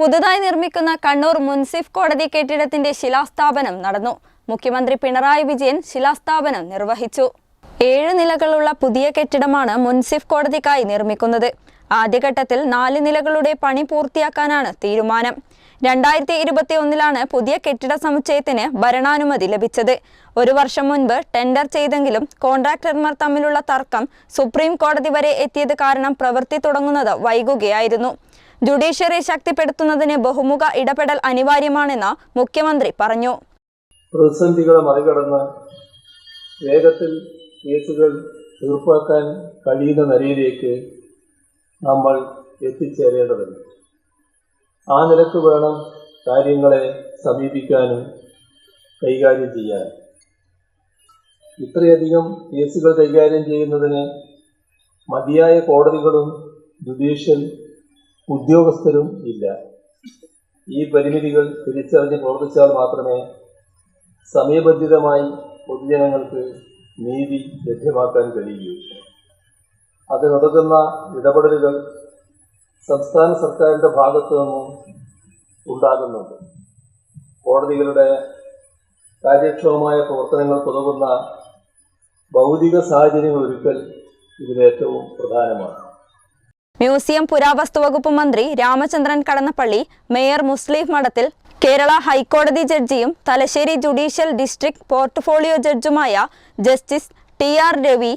പുതുതായി നിർമ്മിക്കുന്ന കണ്ണൂർ മുൻസിഫ് കോടതി കെട്ടിടത്തിന്റെ ശിലാസ്ഥാപനം നടന്നു. മുഖ്യമന്ത്രി പിണറായി വിജയൻ ശിലാസ്ഥാപനം നിർവഹിച്ചു. ഏഴ് നിലകളുള്ള പുതിയ കെട്ടിടമാണ് മുൻസിഫ് കോടതിക്കായി നിർമ്മിക്കുന്നത്. ആദ്യഘട്ടത്തിൽ നാല് നിലകളുടെ പണി പൂർത്തിയാക്കാനാണ് തീരുമാനം. രണ്ടായിരത്തി ഇരുപത്തി ഒന്നിലാണ് പുതിയ കെട്ടിട സമുച്ചയത്തിന് ഭരണാനുമതി ലഭിച്ചത്. ഒരു വർഷം മുൻപ് ടെൻഡർ ചെയ്തെങ്കിലും കോൺട്രാക്ടർമാർ തമ്മിലുള്ള തർക്കം സുപ്രീം കോടതി വരെ എത്തിയത് കാരണം പ്രവൃത്തി തുടങ്ങുന്നത് വൈകുകയായിരുന്നു. ജുഡീഷ്യറി ശക്തിപ്പെടുത്തുന്നതിന് ബഹുമുഖ ഇടപെടൽ അനിവാര്യമാണെന്ന് മുഖ്യമന്ത്രി പറഞ്ഞു. പ്രതിസന്ധികളെ മറികടന്ന് വേഗത്തിൽ കേസുകൾ തീർപ്പാക്കാൻ കഴിയുന്ന നിലയിലേക്ക് നമ്മൾ എത്തിച്ചേരേണ്ടതുണ്ട്. ആ നിലയ്ക്ക് വേണം കാര്യങ്ങളെ സമീപിക്കാനും കൈകാര്യം ചെയ്യാൻ ഇത്രയധികം കേസുകൾ കൈകാര്യം ചെയ്യുന്നതിന് മതിയായ കോടതികളും ജുഡീഷ്യൽ ഉദ്യോഗസ്ഥരും ഇല്ല. ഈ പരിമിതികൾ തിരിച്ചറിഞ്ഞ് പ്രവർത്തിച്ചാൽ മാത്രമേ സമയബന്ധിതമായി പൊതുജനങ്ങൾക്ക് നീതി ലഭ്യമാക്കാൻ കഴിയൂ. അതിനുതകുന്ന ഇടപെടലുകൾ സംസ്ഥാന സർക്കാരിന്റെ ഭാഗത്തു നിന്നും ഉണ്ടാകുന്നുണ്ട്. കോടതികളുടെ കാര്യക്ഷമമായ പ്രവർത്തനങ്ങൾക്ക് തുടങ്ങുന്ന ഭൗതിക സാഹചര്യങ്ങൾ ഒരുക്കൽ ഇതിലേറ്റവും പ്രധാനമാണ്. മ്യൂസിയം പുരാവസ്തു വകുപ്പ് മന്ത്രി രാമചന്ദ്രൻ കടന്നപ്പള്ളി മേയർ മുസ്ലിം മഠത്തിൽ കേരള ഹൈക്കോടതി ജഡ്ജിയും തലശ്ശേരി ജുഡീഷ്യൽ ഡിസ്ട്രിക്ട് പോർട്ട്ഫോളിയോ ജഡ്ജുമായ ജസ്റ്റിസ് ടി ആർ രവി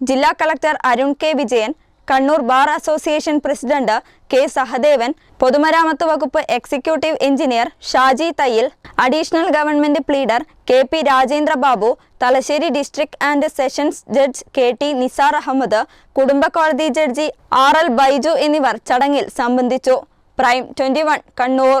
ജില്ലാ collector Arun K Vijayan Kannur bar association president K Sahadevan പൊതുമരാമത്ത് വകുപ്പ് executive engineer Shaji Thayyil additional government pleader K P Rajendra Babu Thalassery district and sessions judge K T Nisar Ahmed കുടുംബ കോടതി ജഡ്ജി R L Baiju എന്നിവർ ചടങ്ങിൽ സംബന്ധിച്ചു. Prime twenty Kannur.